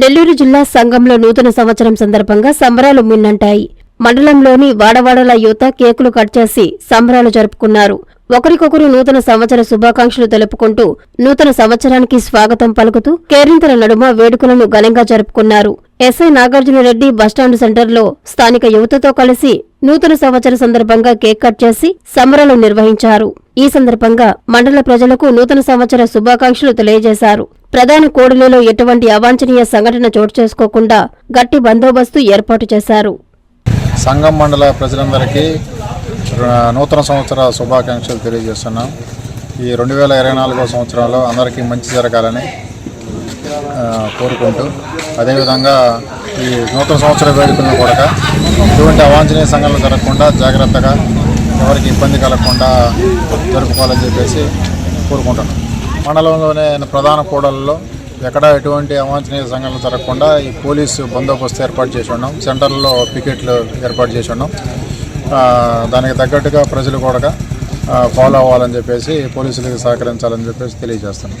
నెల్లూరు జిల్లా సంఘంలో నూతన సంవత్సరం సందర్భంగా సంబరాలు మిన్నంటాయి. మండలంలోని వాడవాడల యువత కేకులు కట్ చేసి సంబరాలు జరుపుకున్నారు. ఒకరికొకరు నూతన సంవత్సర శుభాకాంక్షలు తెలుపుకుంటూ నూతన సంవత్సరానికి స్వాగతం పలుకుతూ కేరింతల నడుమ వేడుకలను ఘనంగా జరుపుకున్నారు. ఎస్ఐ నాగార్జునరెడ్డి బస్టాండ్ సెంటర్లో స్థానిక యువతతో కలిసి నూతన సంవత్సర సందర్భంగా కేక్ కట్ చేసి సంబరాలు నిర్వహించారు. ఈ సందర్భంగా మండల ప్రజలకు నూతన సంవత్సర శుభాకాంక్షలు తెలియజేశారు. ప్రధాన కోడలిలో ఎటువంటి అవాంఛనీయ సంఘటన చోటు చేసుకోకుండా గట్టి బందోబస్తు ఏర్పాటు చేశారు. సంఘం మండల ప్రజలందరికీ నూతన సంవత్సర శుభాకాంక్షలు తెలియజేస్తున్నాం. ఈ రెండు వేల ఇరవై నాలుగో సంవత్సరంలో అందరికీ మంచి జరగాలని కోరుకుంటూ అదేవిధంగా ఈ నూతన సంవత్సర వేడుకలను కూడా ఎటువంటి అవాంఛనీయ సంఘటనలు జరగకుండా జాగ్రత్తగా ఎవరికి ఇబ్బంది కలగకుండా జరుపుకోవాలని చెప్పేసి కోరుకుంటున్నాం. మండలంలోనే ప్రధాన కూడలలో ఎక్కడ ఎటువంటి అవాంఛనీయ సంఘటనలు జరగకుండా ఈ పోలీసు బందోబస్తు ఏర్పాటు చేసి ఉన్నాం. సెంటర్లో పికెట్లు ఏర్పాటు చేసి ఉన్నాం. దానికి తగ్గట్టుగా ప్రజలు కూడా ఫాలో అవ్వాలని చెప్పేసి పోలీసులకు సహకరించాలని చెప్పేసి తెలియజేస్తున్నాం.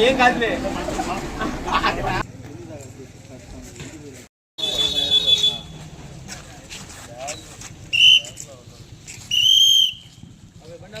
ఏం కాదులే బండి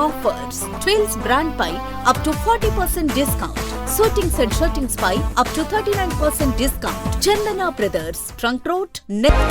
offers twills brand pi up to forty percent discount suitings and shirtings pi up to thirty nine percent discount Chandana brothers trunk road neck